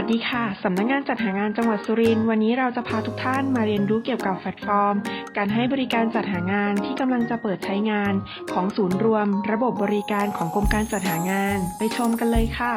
วัสดีค่ะ สำนักงานจัดหางานจังหวัดสุรินทร์วันนี้เราจะพาทุกท่านมาเรียนรู้เกี่ยวกับแพลตฟอร์ม การให้บริการจัดหางานที่กำลังจะเปิดใช้งาน ของศูนย์รวม ระบบบริการของกรมการจัดหางาน ไปชมกันเลยค่ะ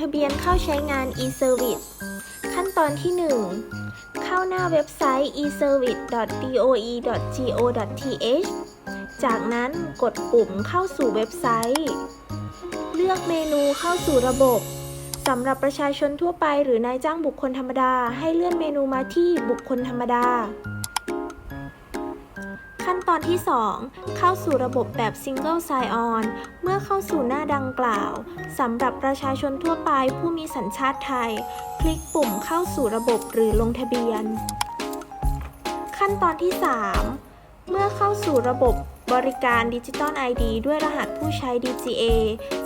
ทะเบียนเข้าใช้งาน e-service ขั้นตอนที่ 1 เข้าหน้าเว็บไซต์ e-service.doe.go.th จากนั้นกดปุ่มเข้าสู่เว็บไซต์ เลือกเมนูเข้าสู่ระบบสำหรับประชาชนทั่วไปหรือนายจ้างบุคคลธรรมดา ให้เลื่อนเมนูมาที่บุคคลธรรมดา ตอนที่ 2 เข้าสู่ระบบแบบ Single Sign On เมื่อเข้าสู่หน้าดังกล่าวสำหรับประชาชนทั่วไปผู้มีสัญชาติไทย คลิกปุ่มเข้าสู่ระบบหรือลงทะเบียน ขั้นตอนที่ 3 เมื่อเข้าสู่ระบบบริการดิจิตอล ID ด้วยรหัสผู้ใช้ DGA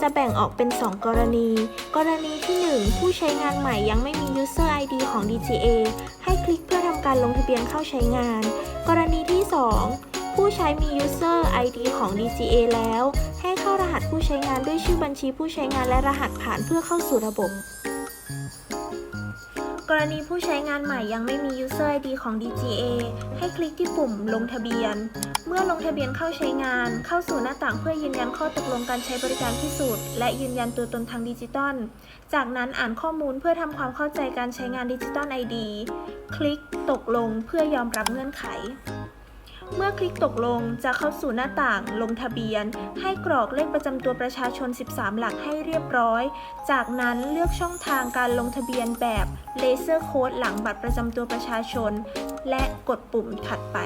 จะแบ่งออกเป็น 2 กรณี กรณีที่ 1 ผู้ใช้งานใหม่ยังไม่มี User ID ของ DGA ให้คลิกเพื่อทำการลงทะเบียนเข้าใช้งาน กรณีที่ 2 ผู้ใช้มี User ID ของ DGA แล้ว ให้เข้ารหัสผู้ใช้งานด้วยชื่อบัญชีผู้ใช้งานและรหัสผ่านเพื่อเข้าสู่ระบบ กรณีผู้ใช้งานใหม่ยังไม่มี User ID ของ DGA ให้คลิกที่ปุ่มลงทะเบียน เมื่อลงทะเบียนเข้าใช้งาน เข้าสู่หน้าต่างเพื่อยืนยันข้อตกลงการใช้บริการพิสูจน์และยืนยันตัวตนทางดิจิตอล จากนั้นอ่านข้อมูลเพื่อทำความเข้าใจการใช้งานดิจิตอล ID คลิกตกลงเพื่อยอมรับเงื่อนไข เมื่อคลิกตกลงจะเข้าสู่หน้าต่างลงทะเบียน ให้กรอกเลขประจำตัวประชาชน 13 หลักให้เรียบร้อย จากนั้นเลือกช่องทางการลงทะเบียนแบบเลเซอร์โค้ดหลังบัตรประจำตัวประชาชน และกดปุ่มถัดไป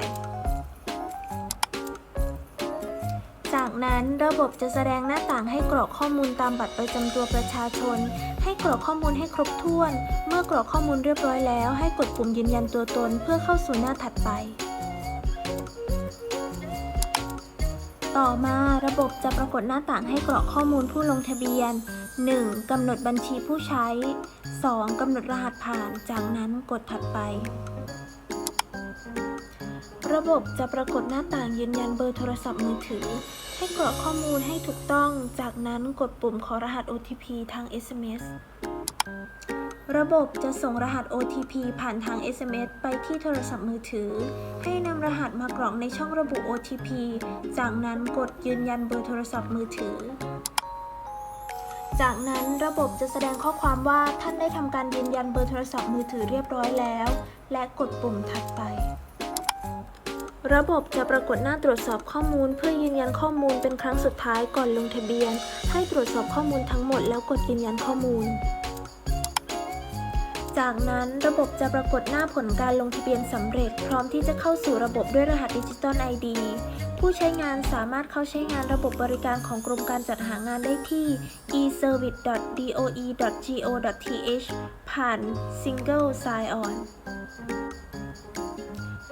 จากนั้นระบบจะแสดงหน้าต่างให้กรอกข้อมูลตามบัตรประจำตัวประชาชน ให้กรอกข้อมูลให้ครบถ้วน เมื่อกรอกข้อมูลเรียบร้อยแล้ว ให้กดปุ่มยืนยันตัวตนเพื่อเข้าสู่หน้าถัดไป ต่อมาระบบจะปรากฏหน้าต่างให้กรอกข้อมูลผู้ลงทะเบียน 1. กำหนดบัญชีผู้ใช้ 2. กำหนดรหัสผ่าน จากนั้นกดถัดไป ระบบจะปรากฏหน้าต่างยืนยันเบอร์โทรศัพท์มือถือ ให้กรอกข้อมูลให้ถูกต้อง จากนั้นกดปุ่มขอรหัส OTP ทาง SMS ระบบจะส่งรหัส OTP ผ่านทาง SMS ไปที่โทรศัพท์มือถือ ให้นำรหัสมากรอกในช่องระบุ OTP จากนั้นกดยืนยันเบอร์โทรศัพท์มือถือ จากนั้นระบบจะแสดงข้อความว่าท่านได้ทำการยืนยันเบอร์โทรศัพท์มือถือเรียบร้อยแล้ว และกดปุ่มถัดไป ระบบจะปรากฏหน้าตรวจสอบข้อมูล เพื่อยืนยันข้อมูลเป็นครั้งสุดท้ายก่อนลงทะเบียน ให้ตรวจสอบข้อมูลทั้งหมดแล้วกดยืนยันข้อมูล จากนั้นระบบจะปรากฏหน้าผลการลงทะเบียนสำเร็จ พร้อมที่จะเข้าสู่ระบบด้วยรหัสดิจิตอล ID ผู้ใช้งานสามารถเข้าใช้งานระบบบริการของกรมการจัดหางานได้ที่ e-service.doe.go.th ผ่าน Single Sign On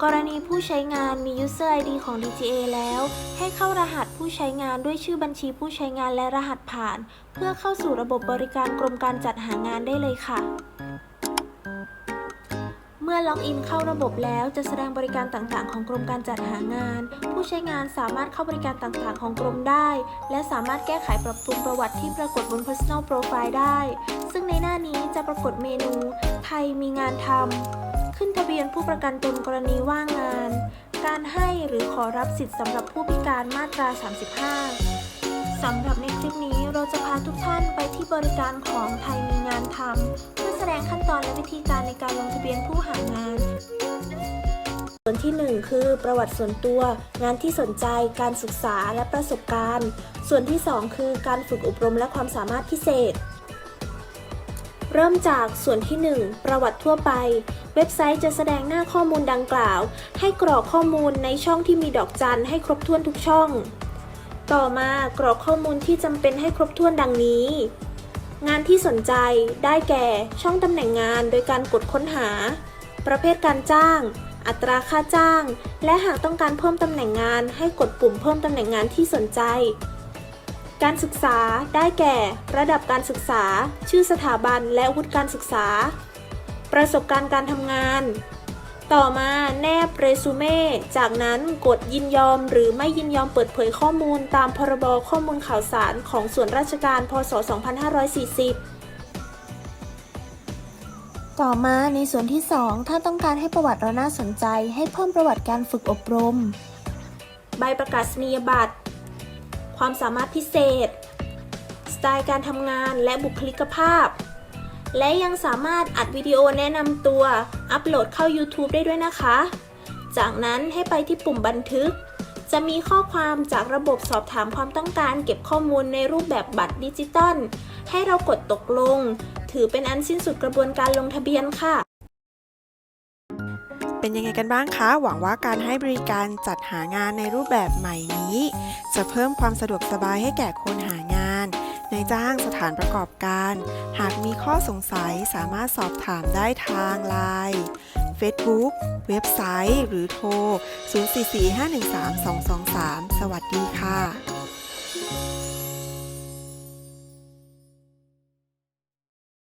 กรณีผู้ใช้งานมี User ID ของ DGA แล้ว ให้เข้ารหัสผู้ใช้งานด้วยชื่อบัญชีผู้ใช้งานและรหัสผ่าน เพื่อเข้าสู่ระบบบริการกรมการจัดหางานได้เลยค่ะ เมื่อล็อกอินเข้าระบบแล้วจะแสดงบริการต่างๆ ของกรมการจัดหางาน ผู้ใช้งานสามารถเข้าบริการต่างๆ ของกรมได้ และสามารถแก้ไขปรับปรุงประวัติที่ปรากฏบน Personal Profile ได้ ซึ่งในหน้านี้จะปรากฏเมนู ไทยมีงานทำขึ้นทะเบียนผู้ประกันตนกรณีว่างงาน การให้หรือขอรับสิทธิ์สำหรับผู้พิการมาตรา 35สำหรับในคลิปนี้เราจะพาทุกท่านไปที่บริการของไทยมีงานทำ ดงขั้นตอนและวิธีการในการลงทะเบียนผู้หางาน ส่วนที่ 1 คือ ประวัติส่วนตัว งานที่สนใจ การศึกษาและประสบการณ์ ส่วนที่ 2 คือการฝึกอบรมและความสามารถพิเศษ เริ่มจากส่วนที่ 1 ประวัติทั่วไป เว็บไซต์จะแสดงหน้าข้อมูลดังกล่าว ให้กรอกข้อมูลในช่องที่มีดอกจันให้ครบถ้วนทุกช่อง ต่อมากรอกข้อมูลที่จำเป็นให้ครบถ้วนดังนี้ งานที่สนใจได้แก่ช่องตำแหน่งงานโดยการกดค้นหา ประเภทการจ้าง อัตราค่าจ้าง และหากต้องการเพิ่มตำแหน่งงานให้กดปุ่มเพิ่มตำแหน่งงานที่สนใจ การศึกษาได้แก่ ระดับการศึกษา ชื่อสถาบันและวุฒิการศึกษา ประสบการณ์การทำงาน ต่อมาแนบเรซูเม่จากนั้นกดยินยอมหรือไม่ยินยอมเปิดเผยข้อมูลตามพรบข้อมูลข่าวสารของส่วนราชการ พศ 2540ต่อมาในส่วนที่ 2 ถ้าต้องการให้ประวัติเราน่าสนใจ ให้เพิ่มประวัติการฝึกอบรม ใบประกาศนียบัตร ความสามารถพิเศษ สไตล์การทำงานและบุคลิกภาพ และยังสามารถอัดวิดีโอแนะนำตัว อัปโหลดเข้า YouTube ได้ด้วยนะคะ จากนั้นให้ไปที่ปุ่มบันทึก จะมีข้อความจากระบบสอบถามความต้องการ เก็บข้อมูลในรูปแบบบัตรดิจิตอล ให้เรากดตกลง ถือเป็นอันสิ้นสุดกระบวนการลงทะเบียนค่ะเป็นยังไงกันบ้างคะ หวังว่าการให้บริการจัดหางานในรูปแบบใหม่นี้ จะเพิ่มความสะดวกสบายให้แก่คนหาง จ้างสถานประกอบการ หากมีข้อสงสัยสามารถสอบถามได้ทาง Line Facebook เว็บไซต์ หรือโทร 044-513-223 สวัสดีค่ะ